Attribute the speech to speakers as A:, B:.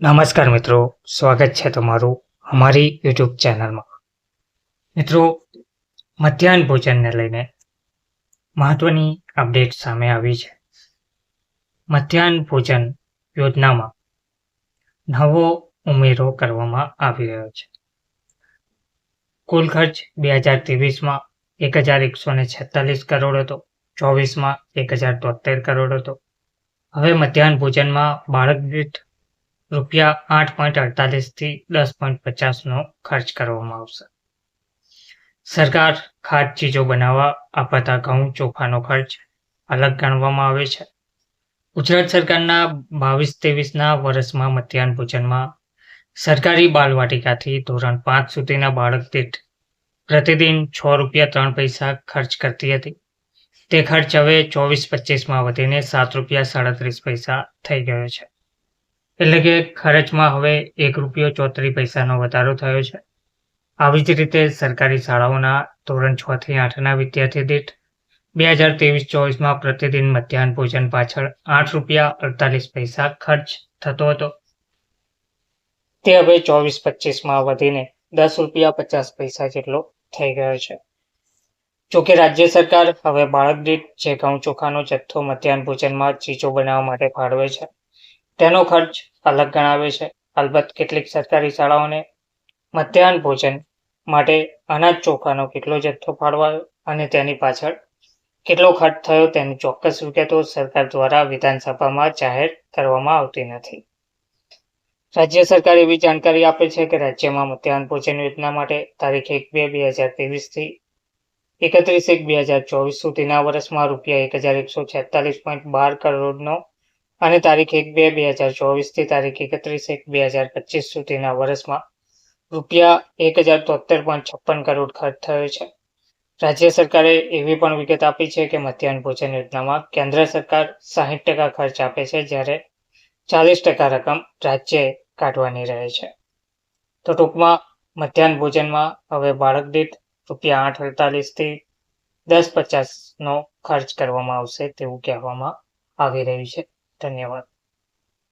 A: નમસ્કાર મિત્રો, સ્વાગત છે તમારું અમારી યુટ્યુબ ચેનલમાં. મિત્રો, મધ્યાહન ભોજનને લઈને મહત્વની અપડેટ સામે આવી છે. મધ્યાહન ભોજન યોજનામાં નવો ઉમેરો કરવામાં આવી રહ્યો છે. કુલ ખર્ચ બે હજાર ત્રેવીસમાં એક હજાર એકસો ને છેતાલીસ કરોડ હતો, ચોવીસમાં એક હજાર તોતેર કરોડ હતો. હવે મધ્યાહન ભોજનમાં બાળક દીઠ રૂપિયા આઠ પોઈન્ટ અડતાલીસથી દસ પોઈન્ટ પચાસનો ખર્ચ કરવામાં આવશે. સરકાર ખાદ્ય ચીજો બનાવવા અપાતા ઘઉં, ચોખાનો ખર્ચ અલગ ગણવામાં આવે છે. ગુજરાત સરકારના બાવીસ ત્રેવીસના વર્ષમાં મધ્યાહન ભોજનમાં સરકારી બાલવાટિકાથી ધોરણ પાંચ સુધીના બાળક દીઠ પ્રતિદિન છ રૂપિયા ત્રણ પૈસા ખર્ચ કરતી હતી. તે ખર્ચ હવે ચોવીસ પચીસમાં વધીને સાત રૂપિયા સાડત્રીસ પૈસા થઈ ગયો છે. એટલે કે ખર્ચમાં હવે એક રૂપિયો ચોત્રીસ પૈસાનો વધારો થયો છે. આવી જ રીતે સરકારી શાળાઓના ધોરણ છ થી આઠના વિદ્યાર્થી દીઠ બે હજાર ત્રેવીસ ચોવીસમાં પ્રતિદિન મધ્યાહન ભોજન પાછળ આઠ રૂપિયા અડતાલીસ પૈસા ખર્ચ થતો હતો. તે હવે ચોવીસ પચીસમાં વધીને દસ રૂપિયા પચાસ પૈસા જેટલો થઈ ગયો છે. જોકે રાજ્ય સરકાર હવે બાળક દીઠ જે ઘઉં ચોખાનો જથ્થો મધ્યાહન ભોજનમાં ચીજો બનાવવા માટે ફાળવે છે. તેનો ખર્ચ અલગ ગણાવે છે. અલબત્ત કેટલીક સરકારી શાળાઓને મધ્યાહન ભોજન માટે અનાજ ચોખાનો કેટલો જથ્થો ફાળવાયો અને તેની પાછળ કેટલો ખર્ચ થયો તેની ચોક્કસ વિગતો સરકાર દ્વારા વિધાનસભામાં જાહેર કરવામાં આવતી નથી. રાજ્ય સરકાર એવી જાણકારી આપે છે કે રાજ્યમાં મધ્યાહન ભોજન યોજના માટે તારીખ એક બે બે હજાર ત્રેવીસથી એકત્રીસ એક બે હજાર ચોવીસ સુધીના વર્ષમાં રૂપિયા એક હજાર એકસો છેતાલીસ પોઈન્ટ બાર કરોડનો અને તારીખ એક બે બે હજાર ચોવીસથી તારીખ એકત્રીસ એક બે હજાર પચીસ સુધીના વર્ષમાં રૂપિયા એક હજાર તોતેર પોઈન્ટ છપ્પન કરોડ ખર્ચ થયો છે. રાજ્ય સરકારે એવી પણ વિગત આપી છે કે મધ્યાહન ભોજન યોજનામાં કેન્દ્ર સરકાર સાહીઠ ટકા ખર્ચ આપે છે જ્યારે ચાલીસ ટકા રકમ રાજ્યએ કાઢવાની રહે છે. તો ટૂંકમાં મધ્યાહન ભોજનમાં હવે બાળક દીઠ રૂપિયા આઠ અડતાલીસથી દસ પચાસનો ખર્ચ કરવામાં આવશે તેવું કહેવામાં આવી રહ્યું છે. धन्यवाद